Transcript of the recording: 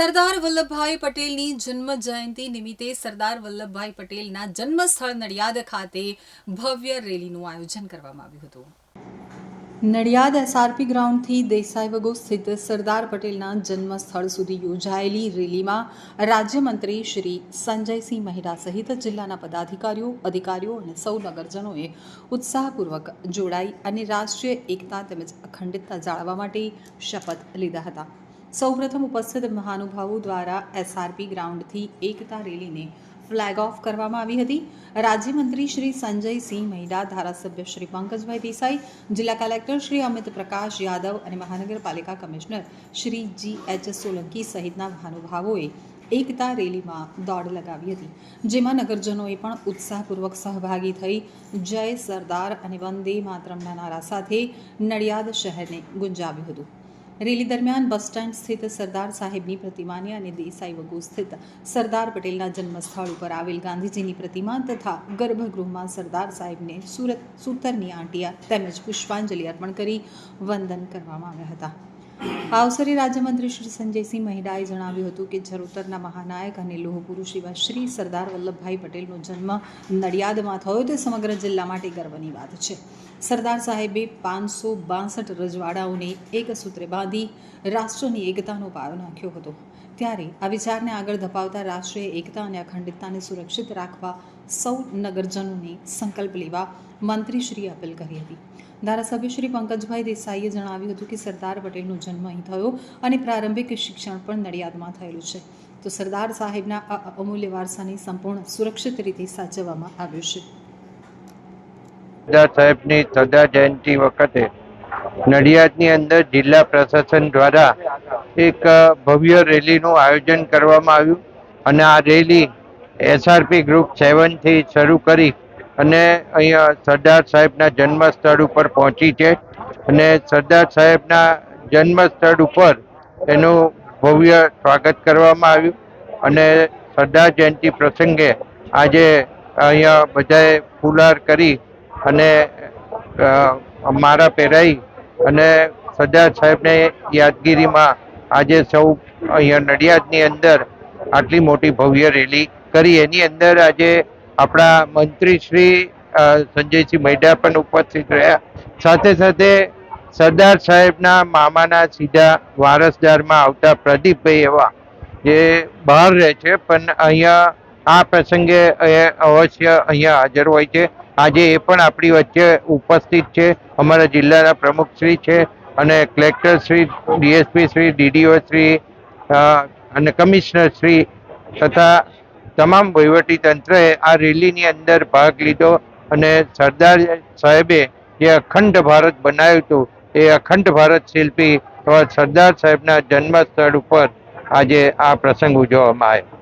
સરદાર વલ્લભભાઈ પટેલની જન્મ જયંતિ નિમિત્તે સરદાર વલ્લભભાઈ પટેલના જન્મસ્થળ નડિયાદ ખાતે ભવ્ય રેલીનું આયોજન કરવામાં આવ્યું હતું. નડિયાદ એસઆરપી ગ્રાઉન્ડથી દેસાઈ વગો સ્થિત સરદાર પટેલના જન્મસ્થળ સુધી યોજાયેલી રેલીમાં રાજ્યમંત્રી શ્રી સંજયસિંહ મહેરા સહિત જિલ્લાના પદાધિકારીઓ, અધિકારીઓ અને સૌ નગરજનોએ ઉત્સાહપૂર્વક જોડાઈ અને રાષ્ટ્રીય એકતા તેમજ અખંડિતતા જાળવવા માટે શપથ લીધા હતા. સૌપ્રથમ ઉપસ્થિત મહાનુભાવો દ્વારા એસઆરપી ગ્રાઉન્ડથી એકતા રેલીને ફ્લેગ ઓફ કરવામાં આવી હતી. રાજ્યમંત્રી શ્રી સંજયસિંહ મહિડા ધારાસભ્ય શ્રી પંકજભાઈ દેસાઈ, જિલ્લા કલેક્ટર શ્રી અમિત પ્રકાશ યાદવ અને મહાનગરપાલિકા commissioner Shri G H Solanki સહિતના મહાનુભાવોએ એકતા રેલીમાં દોડ લગાવી હતી. જેમાં નગરજનોએ પણ ઉત્સાહપૂર્વક સહભાગી થઈ જય સરદાર અને વંદે માતરમના નારા સાથે નડિયાદ શહેરને ગુંજાવ્યું હતું. રેલી દરમિયાન બસ સ્ટેન્ડ સ્થિત સરદાર સાહેબની પ્રતિમાને અને દેસાઈ વગુ સ્થિત સરદાર પટેલના જન્મસ્થળ ઉપર આવેલ ગાંધીજીની પ્રતિમા તથા ગર્ભગૃહમાં સરદાર સાહેબને સુરત સૂતરની આંટિયા તેમજ પુષ્પાંજલિ અર્પણ કરી વંદન કરવામાં આવ્યા હતા. આ રાજ્યમંત્રી શ્રી સંજયસિંહ મહિડાએ જણાવ્યું હતું કે ચરોતરના મહાનાયક અને લોહ પુરુષ એવા શ્રી સરદાર વલ્લભભાઈ પટેલનો જન્મ નડિયાદમાં થયો તે સમગ્ર જિલ્લા માટે ગર્વની વાત છે. સરદાર સાહેબે પાંચસો બાસઠ રજવાડાઓને એક સૂત્રે બાંધી રાષ્ટ્રની એકતાનો પાયો નાખ્યો હતો. ત્યારે આ વિચારને આગળ ધપાવતા રાષ્ટ્રીય એકતા અને અખંડિતતાને સુરક્ષિત રાખવા સૌ નગરજનોને સંકલ્પ લેવા મંત્રીશ્રીએ અપીલ કરી હતી. ધારાસભ્ય શ્રી પંકજભાઈ દેસાઈએ જણાવ્યું હતું કે સરદાર પટેલનો જન્મ અહીં થયો અને પ્રારંભિક શિક્ષણ પણ નડિયાદમાં થયેલું છે. તો સરદાર સાહેબના આ અમૂલ્ય વારસાને સંપૂર્ણ સુરક્ષિત રીતે સાચવવામાં આવ્યો છે. સરદાર સાહેબની સરદાર જયંતિ વખતે નડિયાદની અંદર જિલ્લા પ્રશાસન દ્વારા એક ભવ્ય રેલીનું આયોજન કરવામાં આવ્યું અને આ રેલી એસઆરપી ગ્રુપ સેવનથી શરૂ કરી અને અહીંયા સરદાર સાહેબના જન્મસ્થળ ઉપર પહોંચી છે અને સરદાર સાહેબના જન્મ સ્થળ ઉપર એનું ભવ્ય સ્વાગત કરવામાં આવ્યું અને સરદાર જયંતિ પ્રસંગે આજે અહીંયા બધાએ ફુલાર કરી અને મારા પહેરાઈ અને સરદાર સાહેબને યાદગીરીમાં આજે સૌ અહીંયા નડિયાદની અંદર આટલી મોટી ભવ્ય રેલી કરી. એની અંદર આજે આપણા મંત્રી શ્રી સંજયસિંહ મૈડા પણ ઉપસ્થિત રહ્યા. સાથે સાથે સરદાર સાહેબના મામાના સીધા વારસદારમાં આવતા પ્રદીપભાઈ એવા જે બહાર રહે છે, પણ અહીંયા આ પ્રસંગે એ અવશ્ય અહીંયા હાજર હોય છે. આજે એ પણ આપણી વચ્ચે ઉપસ્થિત છે. અમારા જિલ્લાના પ્રમુખશ્રી છે. અને collector Shri, DSP Shri, DDO Shri અને કમિશનર શ્રી તથા તમામ તંત્રએ આ રેલીની અંદર ભાગ લીધો અને સરદાર સાહેબે જે અખંડ ભારત બનાવ્યું હતું, એ અખંડ ભારત શિલ્પી સરદાર સાહેબના જન્મ સ્થળ ઉપર આજે આ પ્રસંગ ઉજવવામાં આવ્યો.